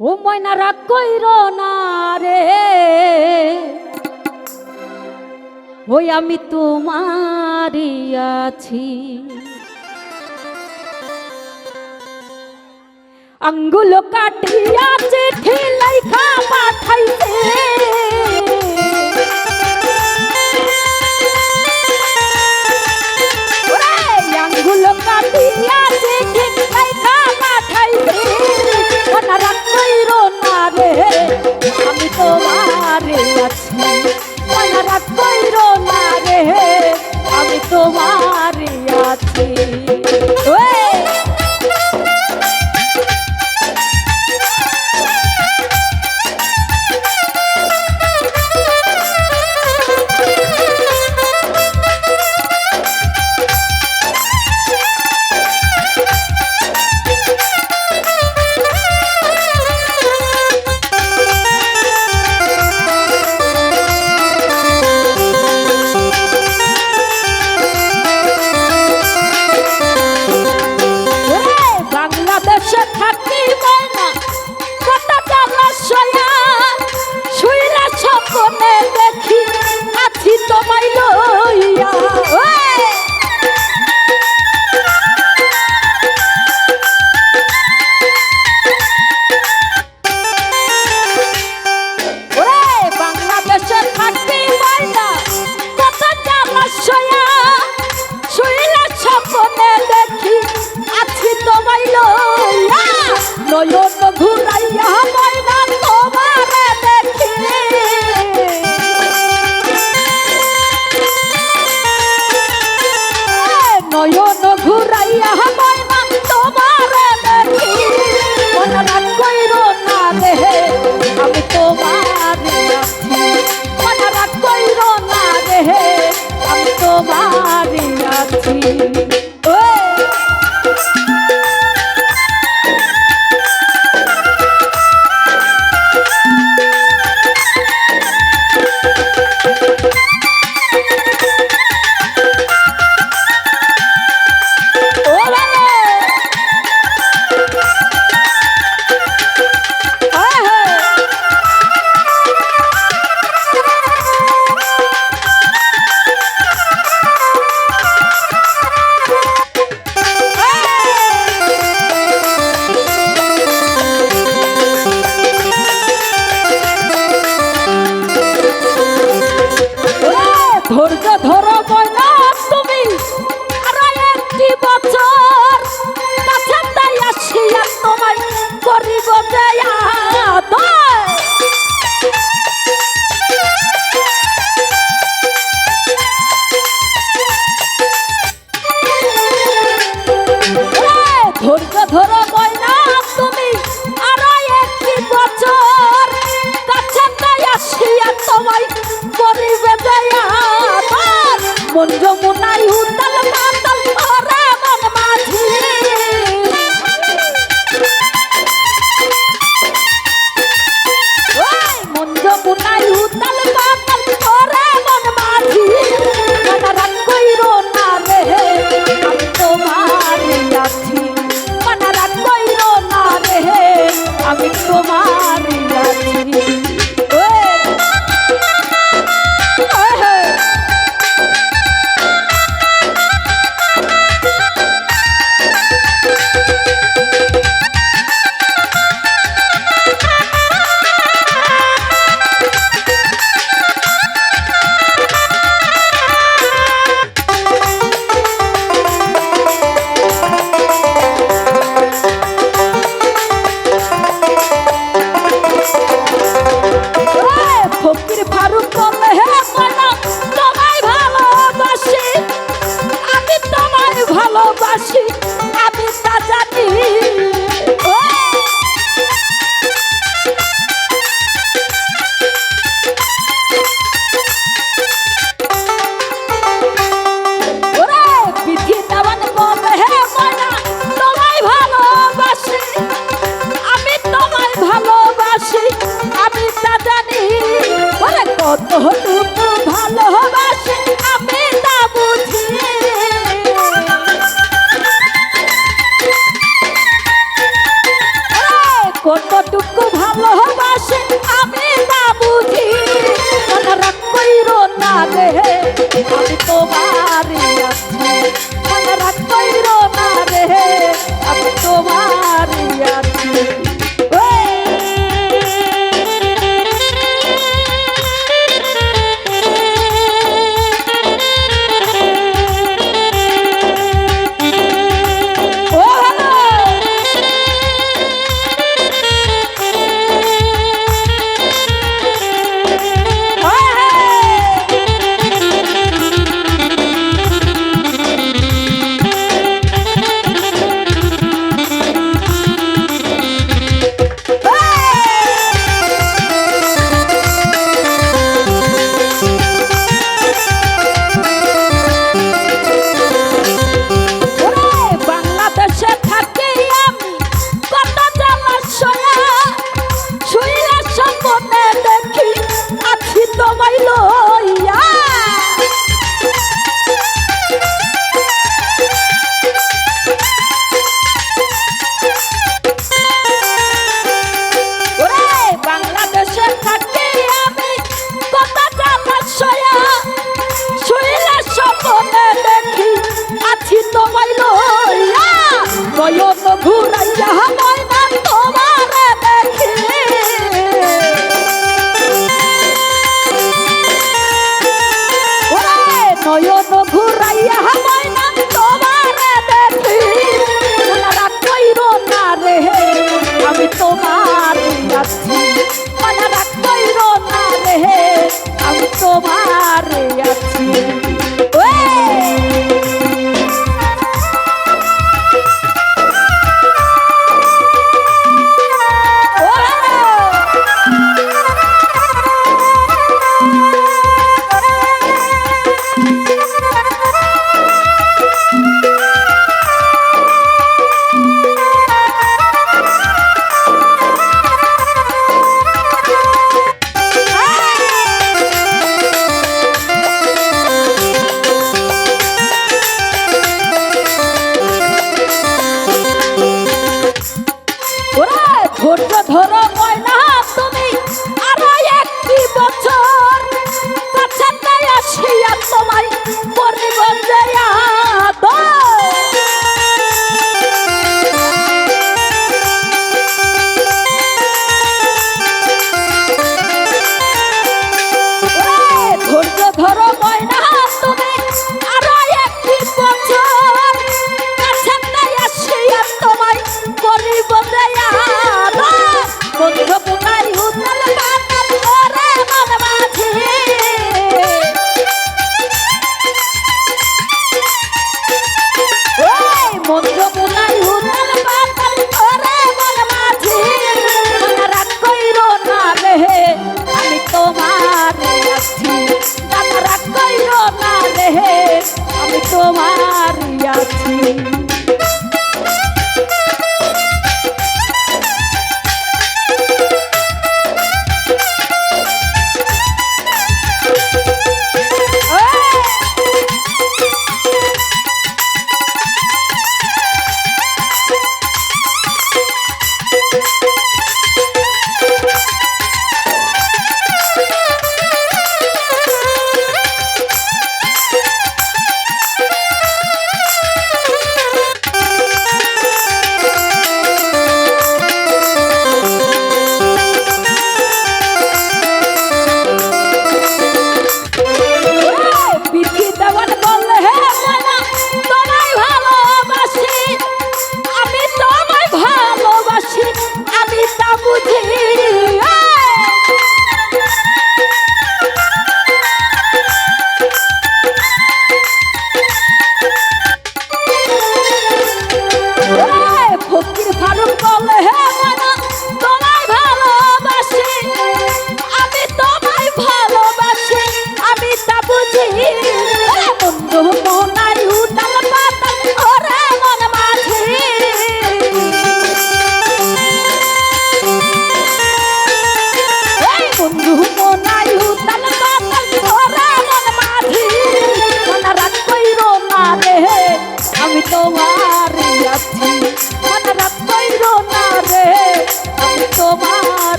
ও ময়না রাগ কইর না রে। ওই আমি তোমারই আছি। আঙ্গুল কাটিয়া চিঠি লেখা পাঠাইছে। কতটুকু ভালোবাসে আমি না বুঝি। রাগ কইরো না রে আমি তোমার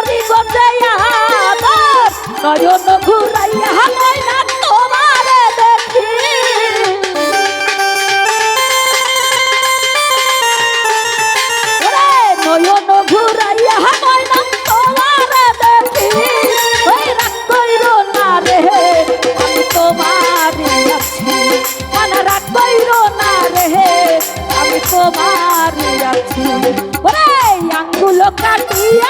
করি গোটে হাত নয়ন ঘুরাইয়া হালাই না তোমারে দেখি। নয়ন ঘুরাইয়া হালাই না তোমারে দেখি। ওই রাগ কইর না রে, আমি তোমারে আছি। মনে রাগ কইর না রে, আমি তোমারে আছি। ওরে আঙ্গুল কাটিয়া